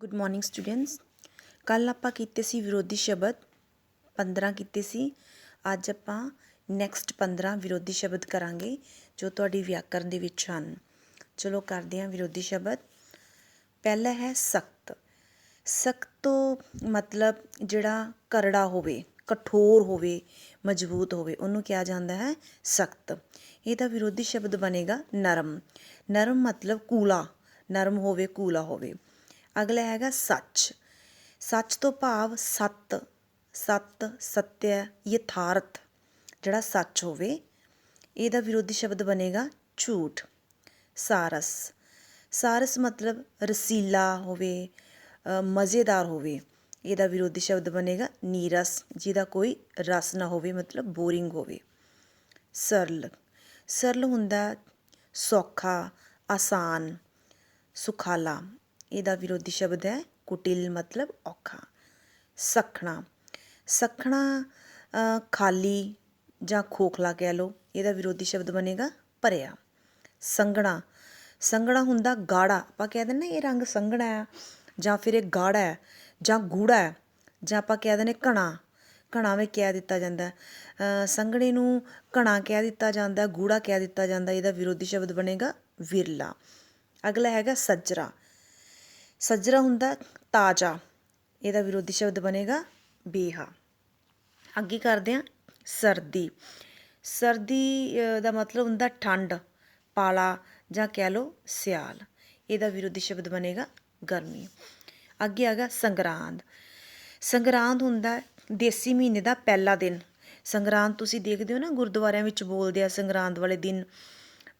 Good morning students ਕੱਲ ਆਪਾਂ ਕੀਤੇ ਸੀ ਵਿਰੋਧੀ ਸ਼ਬਦ 15 ਕੀਤੇ ਸੀ। ਅੱਜ ਆਪਾਂ ਨੈਕਸਟ 15 ਵਿਰੋਧੀ ਸ਼ਬਦ ਕਰਾਂਗੇ, ਜੋ ਤੁਹਾਡੀ ਵਿਆਕਰਨ ਦੇ ਵਿੱਚ ਹਨ। ਚਲੋ ਕਰਦੇ ਹਾਂ ਵਿਰੋਧੀ ਸ਼ਬਦ। ਪਹਿਲਾ ਹੈ ਸਖਤ। ਸਖਤ ਤੋਂ ਮਤਲਬ ਜਿਹੜਾ ਕਰੜਾ ਹੋਵੇ, ਕਠੋਰ ਹੋਵੇ, ਮਜ਼ਬੂਤ ਹੋਵੇ, ਉਹਨੂੰ ਕਿਹਾ ਜਾਂਦਾ ਹੈ ਸਖਤ। ਇਹਦਾ ਵਿਰੋਧੀ ਸ਼ਬਦ ਬਣੇਗਾ ਨਰਮ। ਨਰਮ ਮਤਲਬ ਕੂਲਾ। ਨਰਮ ਹੋਵੇ, ਕੂਲਾ ਹੋਵੇ। ਅਗਲਾ ਹੈਗਾ ਸੱਚ। ਸੱਚ ਤੋਂ ਭਾਵ ਸੱਤ। ਸੱਤ, ਸਤਿਆ, ਯਥਾਰਥ। ਜਿਹੜਾ ਸੱਚ ਹੋਵੇ, ਇਹਦਾ ਵਿਰੋਧੀ ਸ਼ਬਦ ਬਣੇਗਾ ਝੂਠ। ਸਾਰਸ। ਸਾਰਸ ਮਤਲਬ ਰਸੀਲਾ ਹੋਵੇ ਮਜ਼ੇਦਾਰ ਹੋਵੇ। ਇਹਦਾ ਵਿਰੋਧੀ ਸ਼ਬਦ ਬਣੇਗਾ ਨੀਰਸ, ਜਿਹਦਾ ਕੋਈ ਰਸ ਨਾ ਹੋਵੇ, ਮਤਲਬ ਬੋਰਿੰਗ ਹੋਵੇ। ਸਰਲ। ਸਰਲ ਹੁੰਦਾ ਸੌਖਾ, ਆਸਾਨ, ਸੁਖਾਲਾ। ਇਹਦਾ ਵਿਰੋਧੀ ਸ਼ਬਦ ਹੈ ਕੁਟਿਲ ਮਤਲਬ ਔਖਾ, ਸਖਣਾ। ਸਖਣਾ ਖਾਲੀ ਜਾਂ ਖੋਖਲਾ ਕਹਿ ਲਓ, ਇਹਦਾ ਵਿਰੋਧੀ ਸ਼ਬਦ ਬਣੇਗਾ ਭਰਿਆ। ਸੰਘਣਾ ਸੰਘਣਾ ਹੁੰਦਾ ਗਾੜਾ, ਆਪਾਂ ਕਹਿ ਦਿੰਦੇ ਇਹ ਰੰਗ ਸੰਘਣਾ ਹੈ ਜਾਂ ਫਿਰ ਇਹ ਗਾੜਾ ਹੈ ਜਾਂ ਗੂੜਾ ਹੈ ਜਾਂ ਆਪਾਂ ਕਹਿ ਦਿੰਦੇ ਘਣਾ ਘਣਾ ਵੀ ਕਹਿ ਦਿੱਤਾ ਜਾਂਦਾ ਹੈ। ਸੰਘਣੇ ਨੂੰ ਘਣਾ ਕਹਿ ਦਿੱਤਾ ਜਾਂਦਾ, ਗੂੜਾ ਕਹਿ ਦਿੱਤਾ ਜਾਂਦਾ, ਇਹਦਾ ਵਿਰੋਧੀ ਸ਼ਬਦ ਬਣੇਗਾ ਵਿਰਲਾ। ਅਗਲਾ ਹੈਗਾ ਸੱਜਰਾ। ਸੱਜਰਾ ਹੁੰਦਾ ਤਾਜ਼ਾ। ਇਹਦਾ ਵਿਰੋਧੀ ਸ਼ਬਦ ਬਣੇਗਾ ਬੇਹਾ। ਅੱਗੇ ਕਰਦੇ ਹਾਂ, ਸਰਦੀ। ਸਰਦੀ ਦਾ ਮਤਲਬ ਹੁੰਦਾ ਠੰਡ, ਪਾਲਾ ਜਾਂ ਕਹਿ ਲਓ ਸਿਆਲ। ਇਹਦਾ ਵਿਰੋਧੀ ਸ਼ਬਦ ਬਣੇਗਾ ਗਰਮੀ। ਅੱਗੇ ਆ ਗਿਆ ਸੰਗਰਾਂਦ। ਸੰਗਰਾਂਦ ਹੁੰਦਾ ਦੇਸੀ ਮਹੀਨੇ ਦਾ ਪਹਿਲਾ ਦਿਨ। ਸੰਗਰਾਂਦ ਤੁਸੀਂ ਦੇਖਦੇ ਹੋ ਨਾ, ਗੁਰਦੁਆਰਿਆਂ ਵਿੱਚ ਬੋਲਦੇ ਆ ਸੰਗਰਾਂਦ ਵਾਲੇ ਦਿਨ।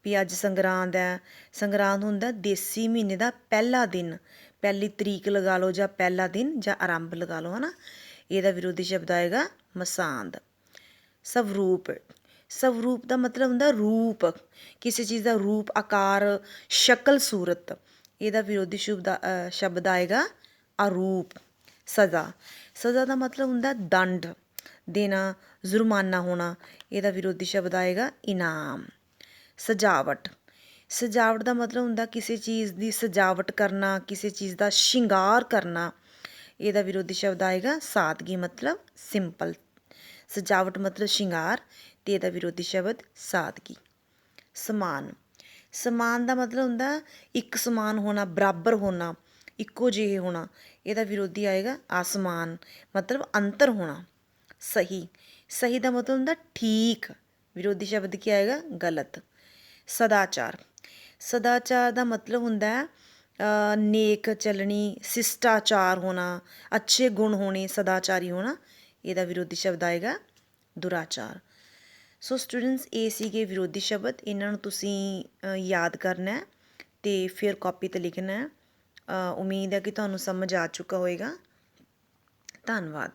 ਵੀ ਅੱਜ ਸੰਗਰਾਂਦ ਹੈ। ਸੰਗਰਾਂਦ ਹੁੰਦਾ ਦੇਸੀ ਮਹੀਨੇ ਦਾ ਪਹਿਲਾ ਦਿਨ। ਪਹਿਲੀ ਤਰੀਕ ਲਗਾ ਲਓ ਜਾਂ ਪਹਿਲਾ ਦਿਨ ਜਾਂ ਆਰੰਭ ਲਗਾ ਲਓ, ਹਨਾ? ਇਹਦਾ ਵਿਰੋਧੀ ਸ਼ਬਦ ਆਏਗਾ ਮਸਾਂਦ। ਸਵਰੂਪ। ਸਵਰੂਪ ਦਾ ਮਤਲਬ ਹੁੰਦਾ ਰੂਪ। ਕਿਸੇ ਚੀਜ਼ ਦਾ ਰੂਪ, ਆਕਾਰ, ਸ਼ਕਲ, ਸੂਰਤ। ਇਹਦਾ ਵਿਰੋਧੀ ਸ਼ਬਦ ਸ਼ਬਦ ਆਏਗਾ ਅਰੂਪ, ਸਜ਼ਾ। ਸਜ਼ਾ ਦਾ ਮਤਲਬ ਹੁੰਦਾ ਦੰਡ। ਦੇਣਾ, ਜੁਰਮਾਨਾ ਹੋਣਾ। ਇਹਦਾ ਵਿਰੋਧੀ ਸ਼ਬਦ ਆਏਗਾ ਇਨਾਮ। ਸਜਾਵਟ। ਸਜਾਵਟ ਦਾ ਮਤਲਬ ਹੁੰਦਾ ਕਿਸੇ ਚੀਜ਼ ਦੀ ਸਜਾਵਟ ਕਰਨਾ, ਕਿਸੇ ਚੀਜ਼ ਦਾ ਸ਼ਿੰਗਾਰ ਕਰਨਾ। ਇਹਦਾ ਵਿਰੋਧੀ ਸ਼ਬਦ ਆਏਗਾ ਸਾਦਗੀ, ਮਤਲਬ ਸਿੰਪਲ। ਸਜਾਵਟ ਮਤਲਬ ਸ਼ਿੰਗਾਰ ਤੇ ਇਹਦਾ ਵਿਰੋਧੀ ਸ਼ਬਦ ਸਾਦਗੀ। ਸਮਾਨ। ਸਮਾਨ ਦਾ ਮਤਲਬ ਹੁੰਦਾ ਇੱਕ ਸਮਾਨ ਹੋਣਾ, ਬਰਾਬਰ ਹੋਣਾ, ਇੱਕੋ ਜਿਹੇ ਹੋਣਾ। ਇਹਦਾ ਵਿਰੋਧੀ ਆਏਗਾ ਆਸਮਾਨ, ਮਤਲਬ ਅੰਤਰ ਹੋਣਾ, ਸਹੀ। ਸਹੀ ਦਾ ਮਤਲਬ ਹੁੰਦਾ ਠੀਕ। ਵਿਰੋਧੀ ਸ਼ਬਦ ਕੀ ਆਏਗਾ? ਗਲਤ। ਸਦਾਚਾਰ। ਸਦਾਚਾਰ ਦਾ ਮਤਲਬ ਹੁੰਦਾ ਹੈ ਨੇਕ ਚੱਲਣੀ, ਸਿਸ਼ਟਾਚਾਰ ਹੋਣਾ, ਅੱਛੇ ਗੁਣ ਹੋਣੇ, ਸਦਾਚਾਰੀ ਹੋਣਾ, ਇਹਦਾ ਵਿਰੋਧੀ ਸ਼ਬਦ ਆਏਗਾ ਦੁਰਾਚਾਰ। ਸੋ ਸਟੂਡੈਂਟਸ, ਇਹ ਸੀਗੇ ਵਿਰੋਧੀ ਸ਼ਬਦ, ਇਹਨਾਂ ਨੂੰ ਤੁਸੀਂ ਯਾਦ ਕਰਨਾ ਹੈ ਤੇ ਫਿਰ ਕਾਪੀ ਤੇ ਲਿਖਣਾ ਹੈ। ਉਮੀਦ ਹੈ ਕਿ ਤੁਹਾਨੂੰ ਸਮਝ ਆ ਚੁੱਕਾ ਹੋਵੇਗਾ ਧੰਨਵਾਦ।